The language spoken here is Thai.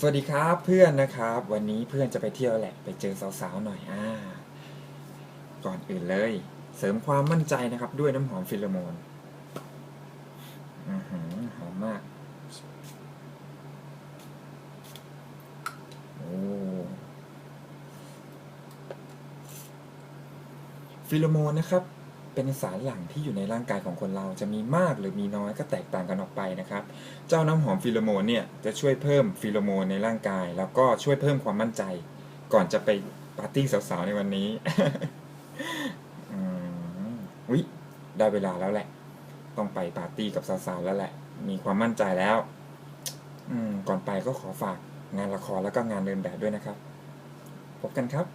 สวัสดีครับเพื่อนนะครับ วันนี้เพื่อนจะไปเที่ยวแหละไปเจอสาวๆหน่อยอ่าก่อนอื่นเลย เสริมความมั่นใจนะครับ ด้วยน้ำหอมฟิโลโมนอือหือหอมมากโอ้ฟิโลโมนนะครับ เป็นสารหลั่งที่อยู่ในร่างกายของคนเราจะมีมากหรือมีน้อยก็แตกต่างกันออกไปนะครับ เจ้าน้ำหอมฟิโลโมนเนี่ยจะช่วยเพิ่มฟิโลโมนในร่างกาย แล้วก็ช่วยเพิ่มความมั่นใจ ก่อนจะไปปาร์ตี้สาวๆในวันนี้อืมวิได้เวลาแล้วแหละ ต้องไปปาร์ตี้กับสาวๆแล้วแหละ มีความมั่นใจแล้ว อืม ก่อนไปก็ขอฝากงานละครแล้วก็งานเดินแบบด้วยนะครับ พบกันครับ